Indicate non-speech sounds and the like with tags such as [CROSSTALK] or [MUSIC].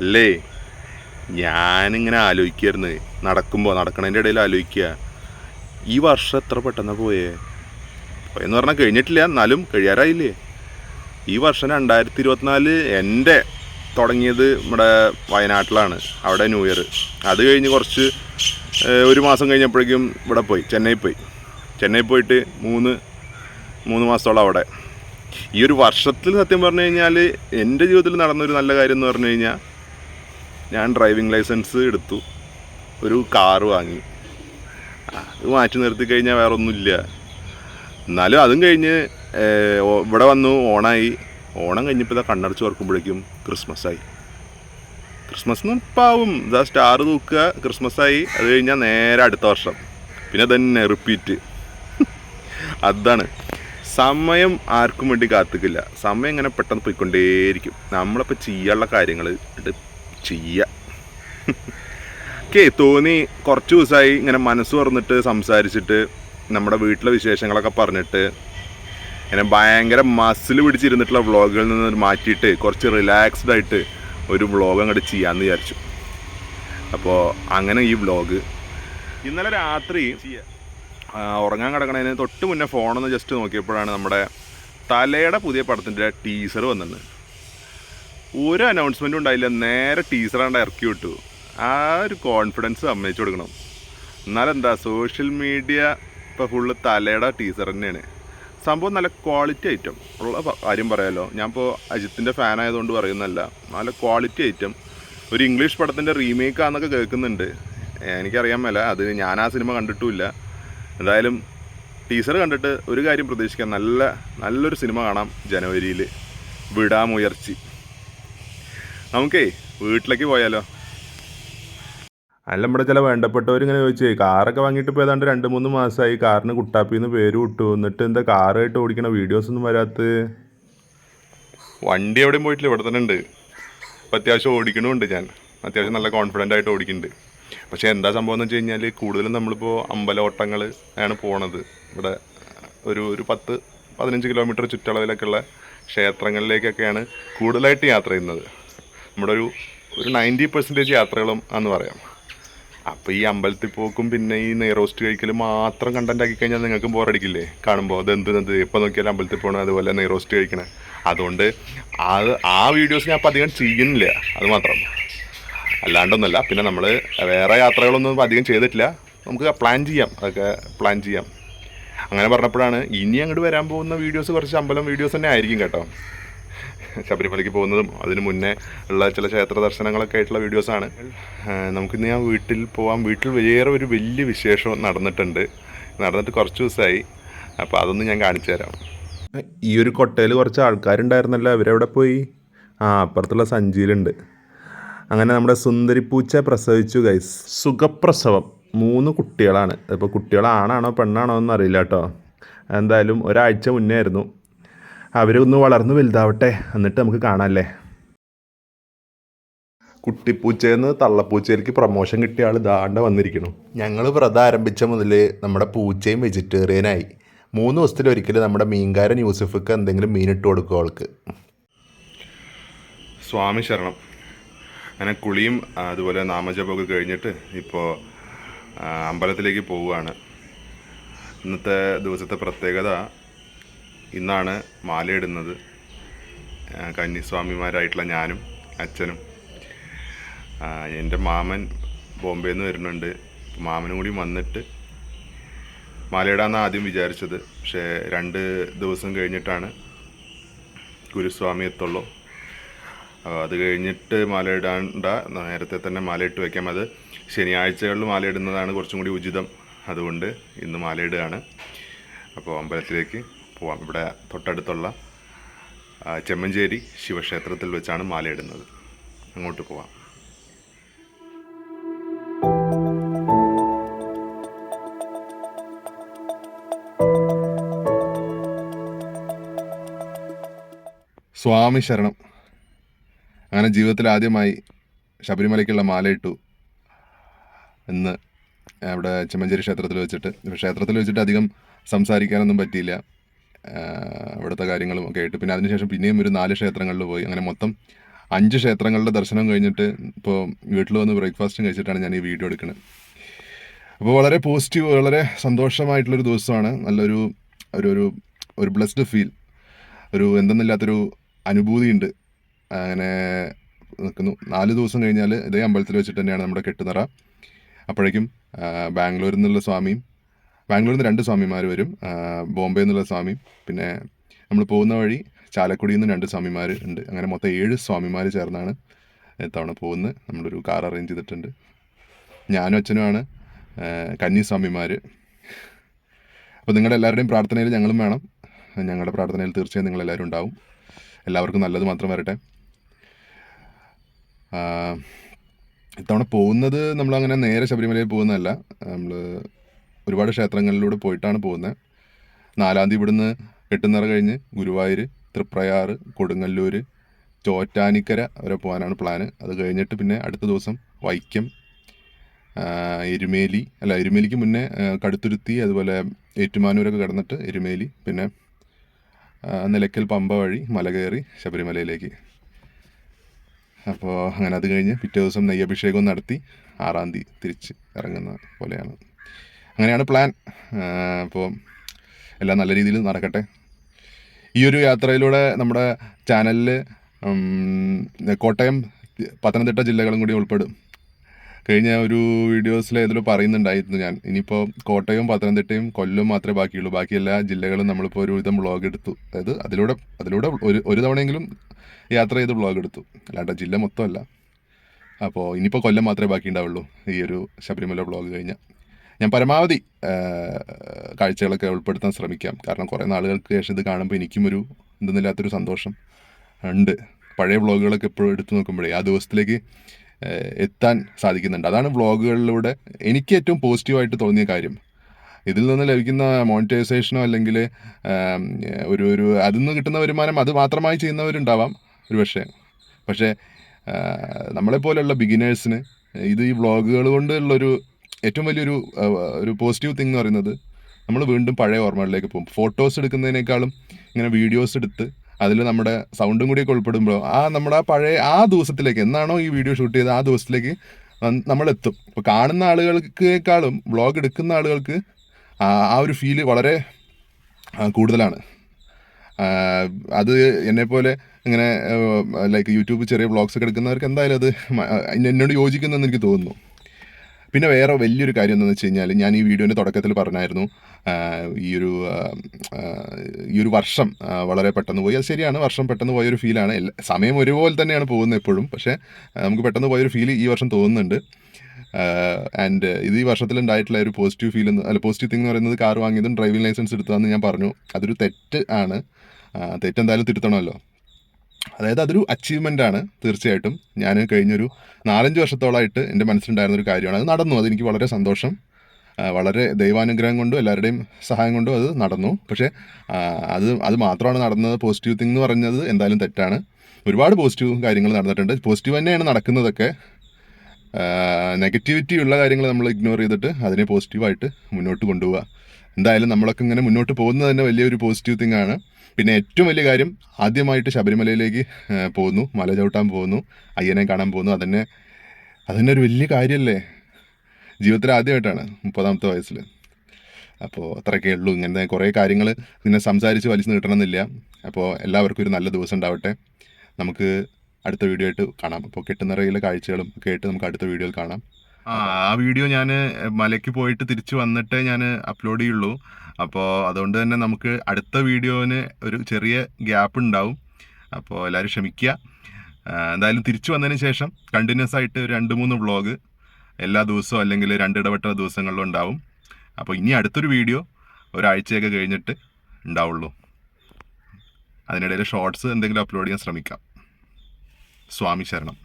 അല്ലേ? ഞാനിങ്ങനെ ആലോചിക്കായിരുന്നു. നടക്കുമ്പോൾ നടക്കണതിന്റെ ഇടയിൽ ആലോചിക്കുക ഈ വർഷം എത്ര പെട്ടെന്ന് പോയേ? പോയെന്ന് പറഞ്ഞാൽ കഴിഞ്ഞിട്ടില്ല. എന്നാലും കഴിയാറായില്ലേ? ഈ വർഷം രണ്ടായിരത്തി ഇരുപത്തിനാല് എന്റെ തുടങ്ങിയത് നമ്മുടെ വയനാട്ടിലാണ്. അവിടെ ന്യൂ ഇയർ. അത് കഴിഞ്ഞ് കുറച്ച് ഒരു മാസം കഴിഞ്ഞപ്പോഴേക്കും ഇവിടെ പോയി. ചെന്നൈ പോയി. ചെന്നൈ പോയിട്ട് മൂന്ന് മൂന്ന് മാസത്തോളം അവിടെ. ഈ ഒരു വർഷത്തിൽ സത്യം പറഞ്ഞു കഴിഞ്ഞാൽ എന്റെ ജീവിതത്തിൽ നടന്നൊരു നല്ല കാര്യം എന്ന് പറഞ്ഞു കഴിഞ്ഞാൽ ഞാൻ ഡ്രൈവിംഗ് ലൈസൻസ് എടുത്തു. ഒരു കാറ് വാങ്ങി. അത് മാറ്റി നിർത്തി കഴിഞ്ഞാൽ വേറെ ഒന്നുമില്ല എന്നാലും അതും കഴിഞ്ഞ് ഇവിടെ വന്നു ഓണായി. ഓണം കഴിഞ്ഞപ്പോൾ ഇതാ കണ്ണടച്ച് ഓർക്കുമ്പോഴേക്കും ക്രിസ്മസ് ആയി ക്രിസ്മസ് പാവും. ഇതാ സ്റ്റാർ തൂക്കുക ക്രിസ്മസ് ആയി അത് കഴിഞ്ഞാൽ നേരെ അടുത്ത വർഷം. പിന്നെ തന്നെ റിപ്പീറ്റ് [LAUGHS] അതാണ്. സമയം ആർക്കും വേണ്ടി കാത്തിക്കില്ല. സമയം ഇങ്ങനെ പെട്ടെന്ന് പോയിക്കൊണ്ടേയിരിക്കും. നമ്മളിപ്പോൾ ചെയ്യാനുള്ള കാര്യങ്ങൾ ചെയ്യുക ഓക്കെ തോന്നി കുറച്ച് ദിവസമായി ഇങ്ങനെ മനസ്സ് തുറന്നിട്ട് സംസാരിച്ചിട്ട് നമ്മുടെ വീട്ടിലെ വിശേഷങ്ങളൊക്കെ പറഞ്ഞിട്ട് ഇങ്ങനെ ഭയങ്കര മസിൽ പിടിച്ചിരുന്നിട്ടുള്ള വ്ളോഗുകളിൽ നിന്ന് മാറ്റിയിട്ട് കുറച്ച് റിലാക്സ്ഡ് ആയിട്ട് ഒരു വ്ളോഗ് അങ്ങോട്ട് ചെയ്യാമെന്ന് വിചാരിച്ചു. അപ്പോൾ അങ്ങനെ ഈ വ്ളോഗ് ഇന്നലെ രാത്രി ഉറങ്ങാൻ കിടക്കണതിന് തൊട്ട് മുന്നേ ഫോണൊന്ന് ജസ്റ്റ് നോക്കിയപ്പോഴാണ് നമ്മുടെ തലയുടെ പുതിയ പടത്തിന്റെ ടീസർ വന്നത് ഒരു അനൗൺസ്മെന്റും ഉണ്ടായില്ല. നേരെ ടീച്ചറാണ്ട് ഇറക്കി വിട്ടു. ആ ഒരു കോൺഫിഡൻസ് സമ്മതിച്ചു കൊടുക്കണം. എന്നാലെന്താ സോഷ്യൽ മീഡിയ ഇപ്പോൾ ഫുള്ള് തലയുടെ ടീച്ചർ തന്നെയാണ്. സംഭവം നല്ല ക്വാളിറ്റി ഐറ്റം ഉള്ള കാര്യം പറയാലോ. ഞാൻ ഇപ്പോൾ അജിത്തിന്റെ ഫാൻ ആയതുകൊണ്ട് പറയുന്നല്ല നല്ല ക്വാളിറ്റി ഐറ്റം ഒരു ഇംഗ്ലീഷ് പടത്തിന്റെ റീമേക്കാന്നൊക്കെ കേൾക്കുന്നുണ്ട്. എനിക്കറിയാൻ മേല. അത് ഞാൻ ആ സിനിമ കണ്ടിട്ടുമില്ല. എന്തായാലും ടീച്ചർ കണ്ടിട്ട് ഒരു കാര്യം പ്രതീക്ഷിക്കാം. നല്ല നല്ലൊരു സിനിമ കാണാം ജനുവരിയിൽ വിടാമുയർച്ചി. നമുക്കേ വീട്ടിലേക്ക് പോയാലോ? അല്ല നമ്മുടെ ചില വേണ്ടപ്പെട്ടവർ ഇങ്ങനെ ചോദിച്ചേ കാറൊക്കെ വാങ്ങിയിട്ട് ഇപ്പോൾ ഏതാണ്ട് രണ്ട് മൂന്ന് മാസമായി കാറിന് കുട്ടാപ്പിന്ന് പേര് വിട്ടു. എന്നിട്ട് എന്താ കാറായിട്ട് ഓടിക്കണ വീഡിയോസ് ഒന്നും വരാത്ത വണ്ടി എവിടെയും പോയിട്ടില്ല ഇവിടെ തന്നെ ഉണ്ട്. ഇപ്പം അത്യാവശ്യം ഓടിക്കണമുണ്ട് ഞാൻ. അത്യാവശ്യം നല്ല കോൺഫിഡന്റ് ആയിട്ട് ഓടിക്കുന്നുണ്ട് പക്ഷേ എന്താ സംഭവം എന്ന് വെച്ച് കഴിഞ്ഞാൽ കൂടുതലും നമ്മളിപ്പോൾ അമ്പലോട്ടങ്ങൾ ആണ് പോണത്. ഇവിടെ ഒരു ഒരു പത്ത് പതിനഞ്ച് കിലോമീറ്റർ ചുറ്റളവിലൊക്കെയുള്ള ക്ഷേത്രങ്ങളിലേക്കൊക്കെയാണ് കൂടുതലായിട്ട് യാത്ര ചെയ്യുന്നത്. നമ്മുടെ ഒരു ഒരു നയന്റി പെർസെന്റേജ് യാത്രകളും എന്ന് പറയാം. അപ്പോൾ ഈ അമ്പലത്തിൽ പോക്കും പിന്നെ ഈ നെയ്റോസ്റ്റ് കഴിക്കലും മാത്രം കണ്ടന്റ് ആക്കി കഴിഞ്ഞാൽ നിങ്ങൾക്ക് ബോറടിക്കില്ലേ കാണുമ്പോൾ അത് എന്ത് എപ്പോൾ നോക്കിയാലും അമ്പലത്തിൽ പോകണം അതുപോലെ നെയ്റോസ്റ്റ് കഴിക്കണേ. അതുകൊണ്ട് അത് ആ വീഡിയോസ് ഞാൻ അപ്പം അധികം ചെയ്യുന്നില്ല. അത് മാത്രം. അല്ലാണ്ടൊന്നുമല്ല. പിന്നെ നമ്മൾ വേറെ യാത്രകളൊന്നും അധികം ചെയ്തിട്ടില്ല. നമുക്ക് പ്ലാൻ ചെയ്യാം. അതൊക്കെ പ്ലാൻ ചെയ്യാം. അങ്ങനെ പറഞ്ഞപ്പോഴാണ് ഇനി അങ്ങോട്ട് വരാൻ പോകുന്ന വീഡിയോസ് കുറച്ച് അമ്പലം വീഡിയോസ് തന്നെ ആയിരിക്കും കേട്ടോ. ശബരിമലയ്ക്ക് പോകുന്നതും അതിന് മുന്നേ ഉള്ള ചില ക്ഷേത്ര ദർശനങ്ങളൊക്കെ ആയിട്ടുള്ള വീഡിയോസാണ് നമുക്കിന്ന് ഞാൻ വീട്ടിൽ പോകാം വീട്ടിൽ വേറെ ഒരു വലിയ വിശേഷം നടന്നിട്ടുണ്ട്. നടന്നിട്ട് കുറച്ച് ദിവസമായി അപ്പോൾ അതൊന്ന് ഞാൻ കാണിച്ചു തരാം. ഈ ഒരു കൊട്ടയിൽ കുറച്ച് ആൾക്കാരുണ്ടായിരുന്നല്ലോ. അവരെവിടെ പോയി? ആ അപ്പുറത്തുള്ള സഞ്ചിയിലുണ്ട്. അങ്ങനെ നമ്മുടെ സുന്ദരിപ്പൂച്ച പ്രസവിച്ചു ഗൈസ് സുഖപ്രസവം. മൂന്ന് കുട്ടികളാണ്. ഇപ്പോൾ കുട്ടികളാണാണോ പെണ്ണാണോ എന്നറിയില്ല കേട്ടോ. എന്തായാലും ഒരാഴ്ച മുന്നേ ആയിരുന്നു. അവരൊന്ന് വളർന്ന് വലുതാവട്ടെ. എന്നിട്ട് നമുക്ക് കാണാമല്ലേ കുട്ടിപ്പൂച്ചയെന്ന് തള്ളപ്പൂച്ചയിലേക്ക് പ്രൊമോഷൻ കിട്ടിയ ആൾ ദാണ്ട വന്നിരിക്കണം. ഞങ്ങൾ വ്രതം ആരംഭിച്ച മുതൽ നമ്മുടെ പൂച്ചയും വെജിറ്റേറിയനായി മൂന്ന് ദിവസത്തിലൊരിക്കൽ നമ്മുടെ മീൻകാരൻ യൂസഫിക്ക് എന്തെങ്കിലും മീനിട്ട് കൊടുക്കും അവൾക്ക്. സ്വാമി ശരണം. അങ്ങനെ കുളിയും അതുപോലെ നാമജപമൊക്കെ കഴിഞ്ഞിട്ട് ഇപ്പോൾ അമ്പലത്തിലേക്ക് പോവുകയാണ്. ഇന്നത്തെ ദിവസത്തെ പ്രത്യേകത ഇന്നാണ് മാലയിടുന്നത്. കന്നിസ്വാമിമാരായിട്ടുള്ള ഞാനും അച്ഛനും. എന്റെ മാമൻ ബോംബെയിൽ നിന്ന് വരുന്നുണ്ട്. മാമനും കൂടി വന്നിട്ട് മാലയിടാന്ന് ആദ്യം വിചാരിച്ചത്. പക്ഷേ രണ്ട് ദിവസം കഴിഞ്ഞിട്ടാണ് ഗുരുസ്വാമി എത്തുള്ളൂ. അത് കഴിഞ്ഞിട്ട് മാലയിടാണ്ട നേരത്തെ തന്നെ മാലയിട്ട് വയ്ക്കാം. അത് ശനിയാഴ്ചകളിൽ മാലയിടുന്നതാണ് കുറച്ചും കൂടി ഉചിതം. അതുകൊണ്ട് ഇന്ന് മാലയിടുകയാണ്. അപ്പോൾ അമ്പലത്തിലേക്ക് പോവാം ഇവിടെ തൊട്ടടുത്തുള്ള ചെമ്മഞ്ചേരി ശിവക്ഷേത്രത്തിൽ വെച്ചാണ് മാലയിടുന്നത്. അങ്ങോട്ട് പോവാം. സ്വാമി ശരണം. അങ്ങനെ ജീവിതത്തിൽ ആദ്യമായി ശബരിമലയ്ക്കുള്ള മാലയിട്ടു എന്ന് അവിടെ ചെമ്മഞ്ചേരി ക്ഷേത്രത്തിൽ വെച്ചിട്ട് ക്ഷേത്രത്തിൽ വെച്ചിട്ട് അധികം സംസാരിക്കാനൊന്നും പറ്റിയില്ല. അവിടുത്തെ കാര്യങ്ങളും ഒക്കെ ആയിട്ട്. പിന്നെ അതിനുശേഷം പിന്നെയും ഒരു നാല് ക്ഷേത്രങ്ങളിൽ പോയി. അങ്ങനെ മൊത്തം അഞ്ച് ക്ഷേത്രങ്ങളുടെ ദർശനം കഴിഞ്ഞിട്ട് ഇപ്പോൾ വീട്ടിൽ വന്ന് ബ്രേക്ക്ഫാസ്റ്റും കഴിച്ചിട്ടാണ് ഞാൻ ഈ വീഡിയോ എടുക്കുന്നത് അപ്പോൾ വളരെ പോസിറ്റീവ് വളരെ സന്തോഷമായിട്ടുള്ളൊരു ദിവസമാണ്. നല്ലൊരു ഒരു ഒരു ഒരു ബ്ലെസ്ഡ് ഫീൽ ഒരു എന്തെന്നില്ലാത്തൊരു അനുഭൂതിയുണ്ട്. അങ്ങനെ നിൽക്കുന്നു നാല് ദിവസം കഴിഞ്ഞാൽ ഇതേ അമ്പലത്തിൽ വെച്ചിട്ട് തന്നെയാണ് നമ്മുടെ കെട്ടുനിറ. അപ്പോഴേക്കും ബാംഗ്ലൂരിൽ നിന്നുള്ള സ്വാമിയും ബാംഗ്ലൂരിൽ നിന്ന് രണ്ട് സ്വാമിമാർ വരും. ബോംബെ എന്നുള്ള സ്വാമി പിന്നെ നമ്മൾ പോകുന്ന വഴി ചാലക്കുടിയിൽ നിന്ന് രണ്ട് സ്വാമിമാർ ഉണ്ട്. അങ്ങനെ മൊത്തം ഏഴ് സ്വാമിമാർ ചേർന്നാണ് ഇത്തവണ പോകുന്നത്. നമ്മളൊരു കാർ അറേഞ്ച് ചെയ്തിട്ടുണ്ട്. ഞാനും അച്ഛനുമാണ് ആ, കന്നി സ്വാമിമാർ അപ്പോൾ നിങ്ങളുടെ എല്ലാവരുടെയും പ്രാർത്ഥനയിൽ ഞങ്ങളും വേണം. ഞങ്ങളുടെ പ്രാർത്ഥനയിൽ തീർച്ചയായും നിങ്ങളെല്ലാവരും ഉണ്ടാവും. എല്ലാവർക്കും നല്ലത് മാത്രം വരട്ടെ. ഇത്തവണ പോകുന്നത് നമ്മളങ്ങനെ നേരെ ശബരിമലയിൽ പോകുന്നതല്ല. നമ്മൾ ഒരുപാട് ക്ഷേത്രങ്ങളിലൂടെ പോയിട്ടാണ് പോകുന്നത് നാലാം തീയതി ഇവിടുന്ന് എട്ടുന്നറ കഴിഞ്ഞ് ഗുരുവായൂർ തൃപ്രയാർ കൊടുങ്ങല്ലൂർ ചോറ്റാനിക്കര വരെ പോകാനാണ് പ്ലാന് അത് കഴിഞ്ഞിട്ട് പിന്നെ അടുത്ത ദിവസം വൈക്കം എരുമേലി അല്ല എരുമേലിക്ക് മുന്നേ കടുത്തുരുത്തി അതുപോലെ ഏറ്റുമാനൂരൊക്കെ കടന്നിട്ട് എരുമേലി പിന്നെ നിലയ്ക്കൽ പമ്പ വഴി മല കയറി ശബരിമലയിലേക്ക്. അപ്പോൾ അങ്ങനെ അത് കഴിഞ്ഞ് പിറ്റേ ദിവസം നെയ്യഭിഷേകം നടത്തി ആറാം തീയതി തിരിച്ച് ഇറങ്ങുന്ന പോലെയാണ്. അങ്ങനെയാണ് പ്ലാൻ അപ്പോൾ എല്ലാം നല്ല രീതിയിൽ നടക്കട്ടെ. ഈ ഒരു യാത്രയിലൂടെ നമ്മുടെ ചാനലിൽ കോട്ടയം പത്തനംതിട്ട ജില്ലകളും കൂടി ഉൾപ്പെടും. കഴിഞ്ഞ ഒരു വീഡിയോസിൽ ഏതെങ്കിലും പറയുന്നുണ്ടായിരുന്നു ഞാൻ. ഇനിയിപ്പോൾ കോട്ടയവും പത്തനംതിട്ടയും കൊല്ലവും മാത്രമേ ബാക്കിയുള്ളൂ. ബാക്കി എല്ലാ ജില്ലകളും നമ്മളിപ്പോൾ ഒരു വിധം വ്ളോഗ് എടുത്തു. അതായത് അതിലൂടെ അതിലൂടെ ഒരു ഒരു തവണയെങ്കിലും യാത്ര ചെയ്ത് ബ്ലോഗ് എടുത്തു. അല്ലാണ്ട് ജില്ല മൊത്തമല്ല. അപ്പോൾ ഇനിയിപ്പോൾ കൊല്ലം മാത്രമേ ബാക്കി ഉണ്ടാവുള്ളൂ ഈ ഒരു ശബരിമല ബ്ലോഗ് കഴിഞ്ഞാൽ ഞാൻ പരമാവധി കാഴ്ചകളൊക്കെ ഉൾപ്പെടുത്താൻ ശ്രമിക്കാം. കാരണം കുറേ നാളുകൾക്ക് ശേഷം ഇത് കാണുമ്പോൾ എനിക്കും ഒരു എന്തെന്നില്ലാത്തൊരു സന്തോഷം ഉണ്ട്. പഴയ വ്ളോഗുകളൊക്കെ എപ്പോഴും എടുത്തു നോക്കുമ്പോഴേ ആ ദിവസത്തിലേക്ക് എത്താൻ സാധിക്കുന്നുണ്ട്. അതാണ് വ്ളോഗുകളിലൂടെ എനിക്ക് ഏറ്റവും പോസിറ്റീവായിട്ട് തോന്നിയ കാര്യം. ഇതിൽ നിന്ന് ലഭിക്കുന്ന മോണിറ്റൈസേഷനോ അല്ലെങ്കിൽ ഒരു ഒരു അതിൽ നിന്ന് കിട്ടുന്ന വരുമാനം അത് മാത്രമായി ചെയ്യുന്നവരുണ്ടാവാം ഒരു പക്ഷേ പക്ഷേ നമ്മളെപ്പോലെയുള്ള ബിഗിനേഴ്സിന് ഇത് ഈ വ്ളോഗുകൾ കൊണ്ടുള്ളൊരു ഏറ്റവും വലിയൊരു ഒരു പോസിറ്റീവ് തിങ് എന്ന് പറയുന്നത് നമ്മൾ വീണ്ടും പഴയ ഓർമ്മകളിലേക്ക് പോകും. ഫോട്ടോസ് എടുക്കുന്നതിനേക്കാളും ഇങ്ങനെ വീഡിയോസ് എടുത്ത് അതിൽ നമ്മുടെ സൗണ്ടും കൂടിയൊക്കെ ഉൾപ്പെടുമ്പോൾ ആ നമ്മുടെ ആ പഴയ ആ ദിവസത്തിലേക്ക് എന്നാണോ ഈ വീഡിയോ ഷൂട്ട് ചെയ്ത് ആ ദിവസത്തിലേക്ക് നമ്മളെത്തും ഇപ്പോൾ കാണുന്ന ആളുകൾക്കേക്കാളും വ്ളോഗ് എടുക്കുന്ന ആളുകൾക്ക് ആ ഒരു ഫീൽ വളരെ കൂടുതലാണ്. അത് എന്നെപ്പോലെ ഇങ്ങനെ ലൈക്ക് യൂട്യൂബ് ചെറിയ വ്ളോഗ്സ് ഒക്കെ എടുക്കുന്നവർക്ക് എന്തായാലും അത് എന്നോട് എന്നോട് യോജിക്കുന്നെന്ന് എനിക്ക് തോന്നുന്നു. പിന്നെ വേറെ വലിയൊരു കാര്യം എന്താണെന്ന് വെച്ച് കഴിഞ്ഞാൽ ഞാൻ ഈ വീഡിയോന്റെ തുടക്കത്തിൽ പറഞ്ഞായിരുന്നു ഈ ഒരു ഈ ഒരു വർഷം വളരെ പെട്ടെന്ന് പോയി. അത് ശരിയാണ് വർഷം പെട്ടെന്ന് പോയൊരു ഫീലാണ് സമയം ഒരുപോലെ തന്നെയാണ് പോകുന്നത് എപ്പോഴും. പക്ഷേ നമുക്ക് പെട്ടെന്ന് പോയൊരു ഫീൽ ഈ വർഷം തോന്നുന്നുണ്ട്. ആൻഡ് ഇത് ഈ വർഷത്തിലുണ്ടായിട്ടുള്ള ഒരു പോസിറ്റീവ് ഫീൽ എന്ന് അല്ല പോസിറ്റീവ് തിങ് എന്ന് പറയുന്നത് കാർ വാങ്ങിയതും ഡ്രൈവിംഗ് ലൈസൻസ് എടുത്തതെന്ന് ഞാൻ പറഞ്ഞു. അതൊരു തെറ്റ് ആണ്. തെറ്റെന്തായാലും തിരുത്തണമല്ലോ. അതായത് അതൊരു അച്ചീവ്മെന്റ് ആണ് തീർച്ചയായിട്ടും. ഞാൻ കഴിഞ്ഞൊരു നാലഞ്ച് വർഷത്തോളമായിട്ട് എന്റെ മനസ്സിലുണ്ടായിരുന്ന ഒരു കാര്യമാണ്. അത് നടന്നു. അതെനിക്ക് വളരെ സന്തോഷം. വളരെ ദൈവാനുഗ്രഹം കൊണ്ടും എല്ലാവരുടെയും സഹായം കൊണ്ടും അത് നടന്നു. പക്ഷേ അത് അത് മാത്രമാണ് നടന്നത്. പോസിറ്റീവ് തിങ് എന്ന് പറഞ്ഞത് എന്തായാലും തെറ്റാണ്. ഒരുപാട് പോസിറ്റീവ് കാര്യങ്ങൾ നടന്നിട്ടുണ്ട്. പോസിറ്റീവ് തന്നെയാണ് നടക്കുന്നതൊക്കെ. നെഗറ്റിവിറ്റി ഉള്ള കാര്യങ്ങൾ നമ്മൾ ഇഗ്നോർ ചെയ്തിട്ട് അതിനെ പോസിറ്റീവായിട്ട് മുന്നോട്ട് കൊണ്ടുപോവുക എന്തായാലും നമ്മളൊക്കെ ഇങ്ങനെ മുന്നോട്ട് പോകുന്നത് തന്നെ വലിയൊരു പോസിറ്റീവ് തിങ് ആണ്. പിന്നെ ഏറ്റവും വലിയ കാര്യം ആദ്യമായിട്ട് ശബരിമലയിലേക്ക് പോകുന്നു മല ചവിട്ടാൻ പോകുന്നു അയ്യനെ കാണാൻ പോകുന്നു. അതന്നെ അതന്നെ ഒരു വലിയ കാര്യമല്ലേ ജീവിതത്തിൽ ആദ്യമായിട്ടാണ് മുപ്പതാമത്തെ വയസ്സിൽ അപ്പോൾ അത്രയൊക്കെ ഉള്ളൂ. ഇങ്ങനെ കുറേ കാര്യങ്ങൾ ഇങ്ങനെ സംസാരിച്ച് വലിച്ചു നീട്ടണമെന്നില്ല. അപ്പോൾ എല്ലാവർക്കും ഒരു നല്ല ദിവസം ഉണ്ടാവട്ടെ. നമുക്ക് അടുത്ത വീഡിയോ ആയിട്ട് കാണാം. അപ്പോൾ റേയിലെ കാഴ്ചകളും ഒക്കെ ആയിട്ട് നമുക്ക് അടുത്ത വീഡിയോയിൽ കാണാം. ആ ആ വീഡിയോ ഞാൻ മലയ്ക്ക് പോയിട്ട് തിരിച്ചു വന്നിട്ടേ ഞാൻ അപ്ലോഡ് ചെയ്യുള്ളൂ. അപ്പോൾ അതുകൊണ്ട് തന്നെ നമുക്ക് അടുത്ത വീഡിയോന് ഒരു ചെറിയ ഗ്യാപ്പ് ഉണ്ടാവും. അപ്പോൾ എല്ലാവരും ക്ഷമിക്കുക. എന്തായാലും തിരിച്ചു വന്നതിന് ശേഷം കണ്ടിന്യൂസ് ആയിട്ട് രണ്ട് മൂന്ന് വ്ളോഗ് എല്ലാ ദിവസവും അല്ലെങ്കിൽ രണ്ടിടവട്ട ദിവസങ്ങളിലും ഉണ്ടാവും. അപ്പോൾ ഇനി അടുത്തൊരു വീഡിയോ ഒരാഴ്ചയൊക്കെ കഴിഞ്ഞിട്ട് ഉണ്ടാവുള്ളൂ. അതിനിടയിൽ ഷോർട്സ് എന്തെങ്കിലും അപ്ലോഡ് ചെയ്യാൻ ശ്രമിക്കാം. സ്വാമി ശരണം.